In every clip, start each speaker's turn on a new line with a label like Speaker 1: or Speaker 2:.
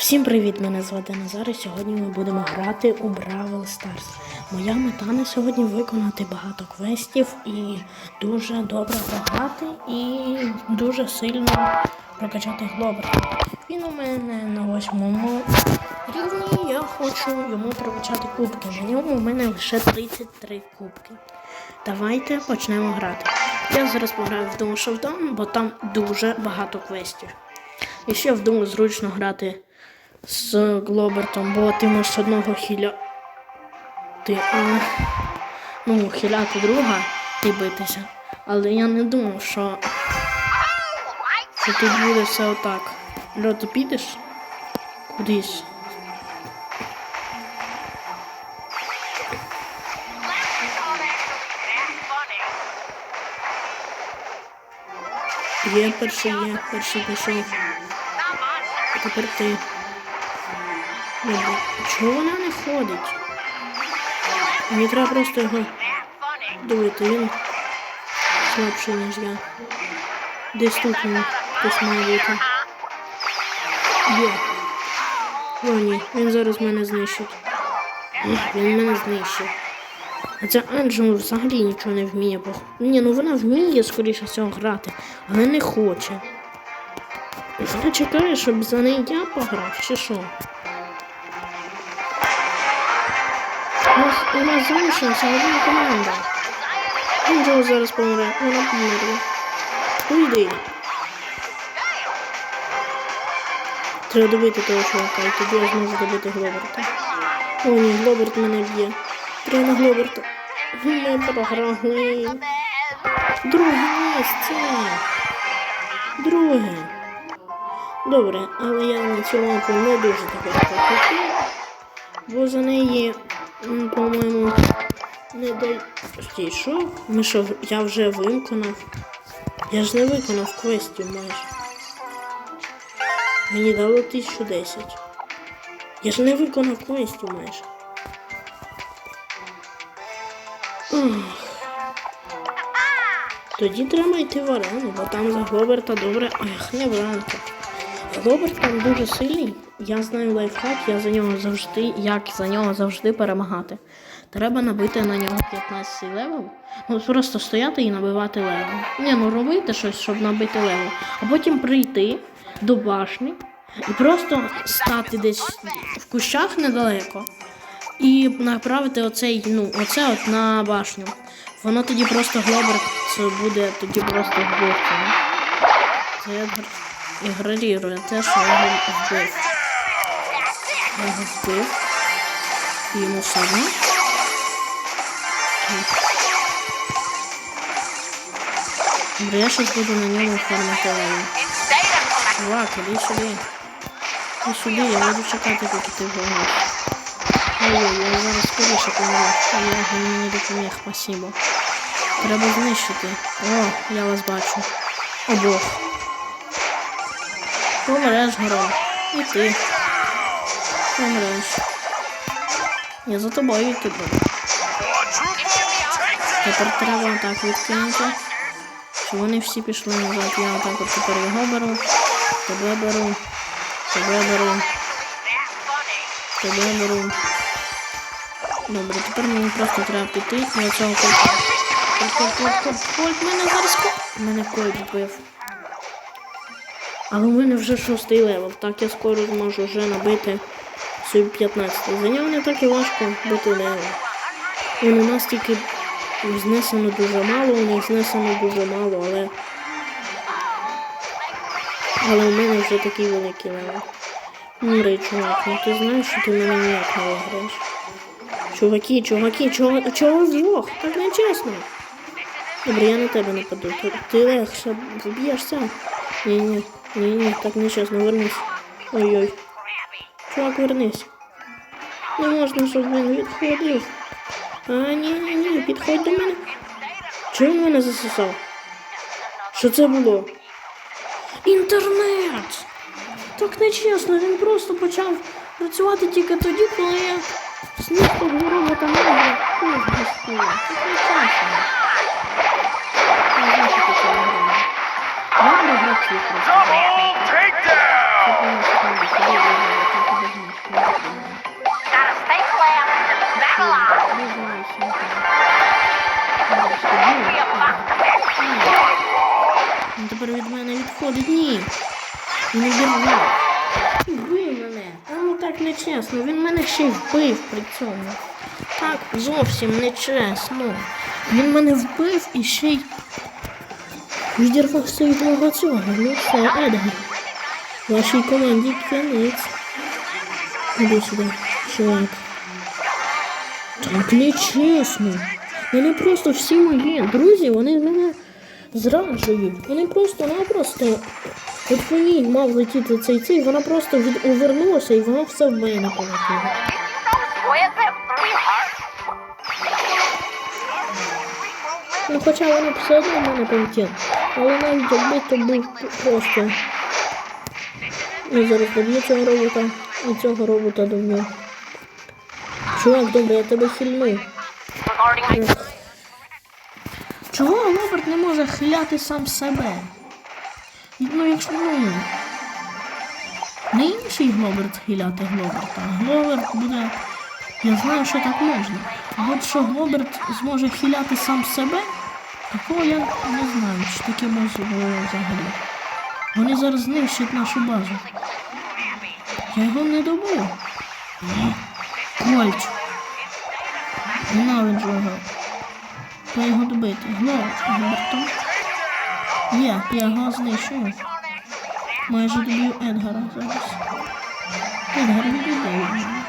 Speaker 1: Всім привіт! Мене звати Назар і сьогодні ми будемо грати у Бравл Старс. Моя мета на сьогодні виконати багато квестів і дуже добре пограти і дуже сильно прокачати глобер. Він у мене на восьмому рівні. Я хочу йому прокачати кубки. На ньому у мене лише 33 кубки. Давайте почнемо грати. Я зараз пограю в Doom Showdown, бо там дуже багато квестів. І ще в Doom зручно грати з Глобертом, бо ти можеш одного хіля. Ти, а, ну, хіляти друга і битися. Але я не думав, що, що тут буде все отак. Льо, ти підеш кудись. Є перший, є, перший пішов. Тепер ти. Чого вона не ходить? Мені треба просто його дивити, він слабший, ніж я. Десь тут він хтось має бути. Є. О, ні, він зараз мене знищить. Він мене знищив. А ця Анджела взагалі нічого не вміє. Ні, ну вона вміє, скоріше всього, грати, але не хоче. Вона чекає, щоб за неї я пограв, чи що? У нас, залишилася одна команда. Анджела зараз помре, вона померла. Уйди. Треба добити того чувака, і тоді я зможу добити Глоберта. О, ні, Глоберт мене б'є. Треба на Глоберта. Ми програли. Друге місце. Друге. Добре, але я на лампу не дуже хотів, бо за неї, по-моєму, не дай. Стій, що? Ми що, я вже виконав? Я ж не виконав квестів майже. Мені дало 1010. Я ж не виконав квестів майже. Тоді треба йти в арену, бо там за Глоберта добре. Ех, не вранка. Глоберт там дуже сильний. Я знаю лайфхак, я за нього завжди, як за нього завжди перемагати. Треба набити на нього 15 левел. Ну просто стояти і набивати левел. Ні, ну робити щось, щоб набити левел. А потім прийти до башні і просто стати десь в кущах недалеко і направити оцей, ну, оце от на башню. Воно тоді просто Глоберт буде тоді просто вбивцем. Це Едгар ігнорує те, що я його вбив. Я його вбив. І йому я щось буду на ньому оформити левел. Чувак, іди сюди. Іди я буду чекати, поки ти вгониш. Ой-ой, я зараз скоріше помру. Я мені допоміг, спасибо. Треба знищити. О, я вас бачу. Обох. Помреш, Гром. І ти. Помреш. Я за тобою йти буду. Тепер треба так відкинути. Щоб вони всі пішли назад. Я отак от тепер його беру. Тебе беру. Тебе беру. Тебе беру. Добре, тепер мені просто треба піти і оцього колька. Кольт, кольт, кольт, кольт, мене зараз кольт. Мене кольт вбив. Але у мене вже шостий левел, так я скоро зможу вже набити собі 15. За нього не так і важко бити левел. Він у нас тільки знесено дуже мало, у них знесено дуже мало, але. Але у мене вже такий великий левел. Мрей, чувак, ну ти знаєш, що ти мене ніяк не виграєш. Чуваки, чуваки, чого, чого вдвох? Так не чесно. Добре, я на тебе нападу. Ти, легше вб'єшся. Ні, ні, ні, ні, так не чесно, вернись. Ой-ой. Чувак, вернись. Не можна, щоб він відходив. А, ні, ні, ні, підходь до мене. Чого він мене засосав? Що це було? Інтернет! Так нечесно, він просто почав працювати тільки тоді, коли я сніг обгорова та мене кожна стоїть. Так нечесно.
Speaker 2: Він
Speaker 1: ну, тепер від мене відходить. Ні. Не вбив. Вбив мене. Ну так не чесно. Він мене ще й вбив при цьому. Так зовсім не чесно. Він мене вбив і ще й відірвався від мого цього. Ну все, Едгар. Вашій команді кінець. Іди сюди, чоловік. Так нечесно. Вони просто всі мої друзі, вони мене зраджують. Вони просто-напросто. От по ній мав летіти цей цей, вона просто від... увернулася і вона все в мене полетіла. Ну хоча вона б все одно в мене полетіла. Але навіть якби то був просто. Я зараз доб'ю цього робота і цього робота доб'ю. Чувак, добре, я тебе хильну. Чого Роберт не може хиляти сам себе? Ну, якщо ну. Не інший Глоберт хиляти Глоберта. Глоберт буде. Я знаю, що так можна. А от що Глоберт зможе хиляти сам себе, такого я не знаю, чи таке може взагалі. Вони зараз знищать нашу базу. Я його не добив. Кольч. Ненавиджу його. Треба його добити. Гло, Губертон. Є, я його знищую. Майже добив Едгара зараз. Едгар відійде від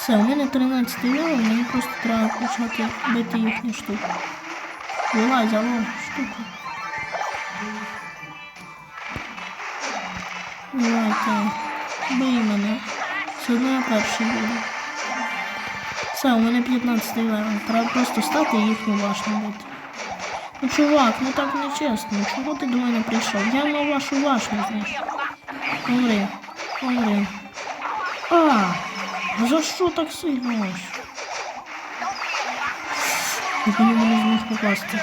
Speaker 1: Все, у мене 13 левел, мені просто треба почати бити їхню штуку. Вилазь, алло, штуку. Давайте, бий мене. Все одно я перший буду. Все, у мене 15 левел. Треба просто стати і їхню башню бити. Ну чувак, ну так не чесно. Чого ти до мене прийшов? Я на вашу башню знайшов. Помри, помри. А, а за що так сильно? Я по ньому не зміг попасти.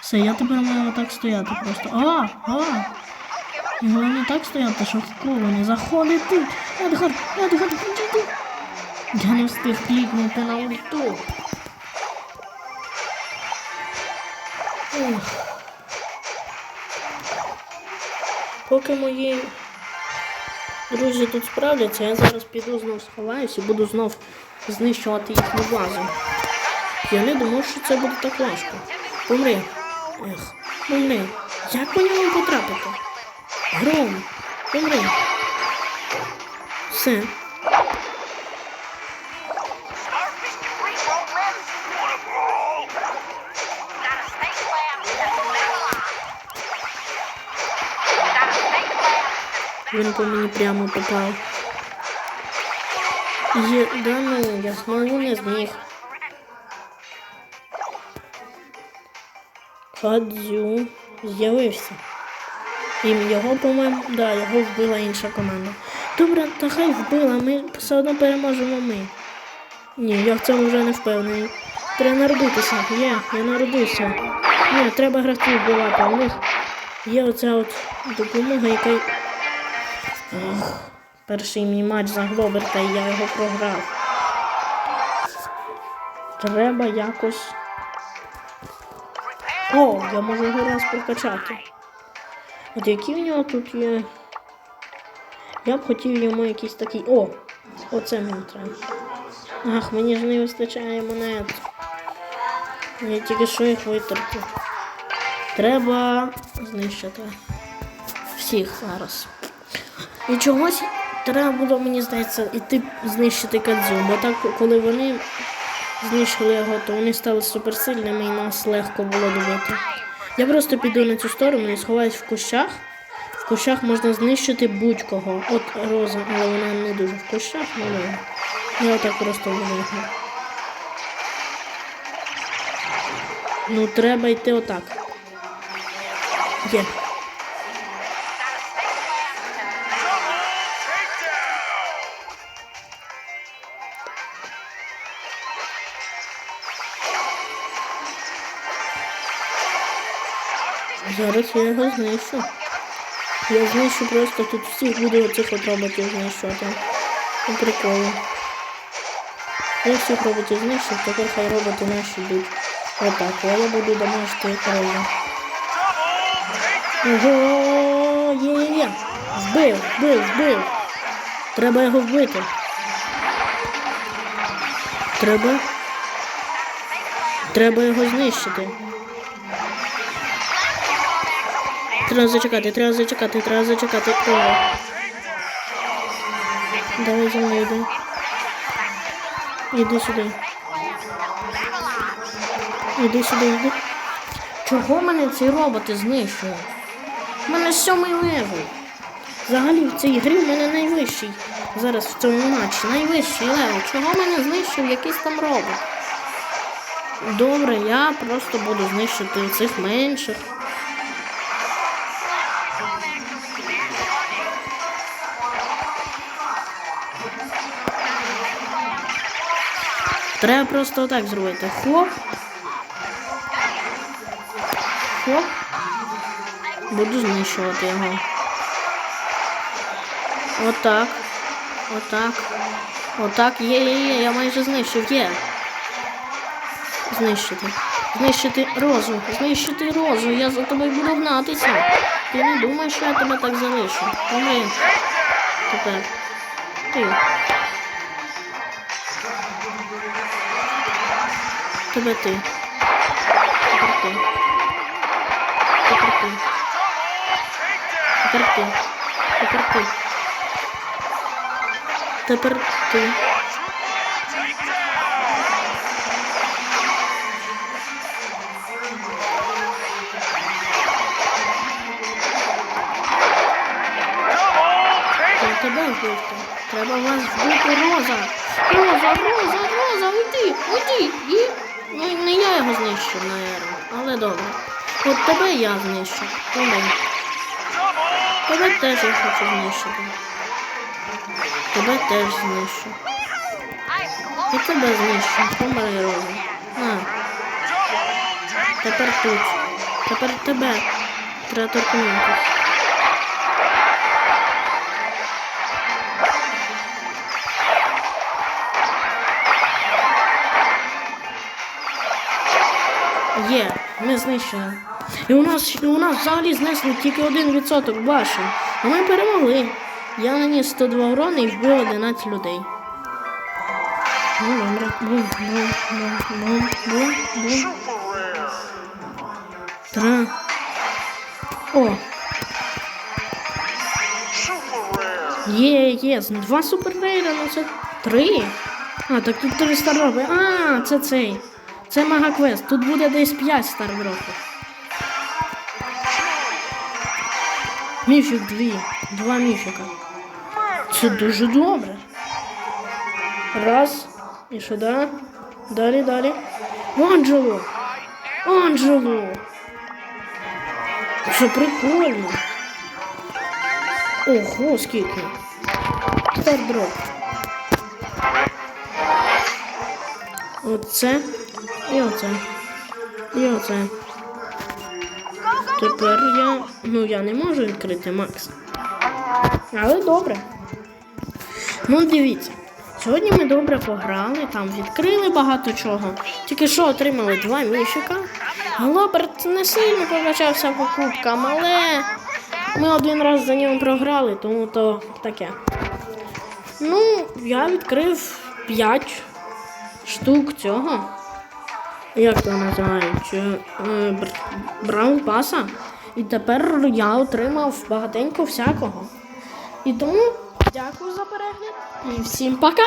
Speaker 1: Все, я тепер маю так стояти просто. А, а! І головне так стояти, щоб в коло не заходити. Едгар, Едгар, підійди. Я не встиг клікнути на ульту. Ух. Поки мої друзі тут справляться, я зараз піду знов сховаюсь і буду знов знищувати їхню базу. Я не думав, що це буде так важко. Помри. Ех, помри. Як по ньому потрапити? Гром, помри. Все. Він по мені прямо попав. Є, да ну, я знову не зміг. Кадзю з'явився. І його, по-моєму, да, його вбила інша команда. Добре, та хай вбила, ми все одно переможемо ми. Ні, я в цьому вже не впевнений. Треба народитися. Є, я народився. Ні, треба гравців вбивати. У них є оця от допомога, яка. Перший мій матч за Глоберта, і я його програв. Треба якось. О, я можу його раз прокачати. От які в нього тут є. Я б хотів йому якийсь такий. О! Оце мені треба. Ах, мені ж не вистачає монет. Я тільки що їх витратив. Треба знищити всіх зараз. І чогось треба було, мені здається, іти знищити кадзю, бо так, коли вони знищили його, то вони стали суперсильними і нас легко було добити. Я просто піду на цю сторону і сховаюсь в кущах. В кущах можна знищити будь-кого. От Роза, але вона не дуже в кущах, але я отак просто вибігну. Ну, треба йти отак. Є. Зараз я його знищу. Я знищу просто тут всіх буду оцих от роботів знищувати. По приколу. Я всіх роботів знищив, тепер хай роботи наші йдуть. Отак, а я буду домашити кролю. Ого, є-є-є. Збив, збив, збив. Треба його вбити. Треба. Треба його знищити. Треба зачекати, треба зачекати, треба зачекати. О. Давай за мною йди. Іди сюди. Іди сюди, іди. Чого мене ці роботи знищують? У мене сьомий левел. Взагалі в цій грі в мене найвищий. Зараз в цьому матчі найвищий левел. Чого мене знищив якийсь там робот? Добре, я просто буду знищити цих менших. Треба просто отак зробити. Хлоп. Хлоп. Буду знищувати його. Отак. Отак. Отак. Є, є, є, я майже знищив, є. Знищити. Знищити розу. Знищити розу. Я за тобою буду гнатися. Ти не думаєш, що я тебе так залишу. Помри. Тепер. Ти. Тебе ти. Тепер ти. Тепер ти. Тепер ти. Тепер ти. Тепер ти. Тебе вбити. Треба вас вбити Роза. Роза, Роза, Роза, уйди, уйди. І ну, не я його знищу, наверно. Але добре. От тебе я знищу. Тебе. Тебе теж я хочу знищити. Тебе теж знищу. І тебе знищу. Помри, Роза. На. Тепер тут. Тепер тебе. Треба торкнутися. Є, ми знищили. І у нас, у нас взагалі знесли тільки 1% башен. А ми перемогли. Я наніс 102 урони і вбив 11 людей. Ну, добре. Бум, бум, бум, бум, бум, бум. Тра. О, є, є. Два суперрейда, ну це три. А, так тут три стардропи. А, це цей. Це мегаквест. Тут буде десь 5 стардропів. Міфік дві. Два міфіка. Це дуже добре. Раз. І сюди. Далі, далі. Анджело! Анджело! Це прикольно. Ого, скільки. Стардроп. Оце і оце. І оце. Тепер я. Ну я не можу відкрити Макс. Але добре. Ну, дивіться. Сьогодні ми добре пограли, там відкрили багато чого. Тільки що отримали два міфіка. Глоберт не сильно покачався по кубкам, але ми один раз за нього програли, тому то таке. Ну, я відкрив 5 штук цього. Як то називають? Е, бр- Браун паса. І тепер я отримав багатенько всякого. І тому дякую за перегляд і всім пока!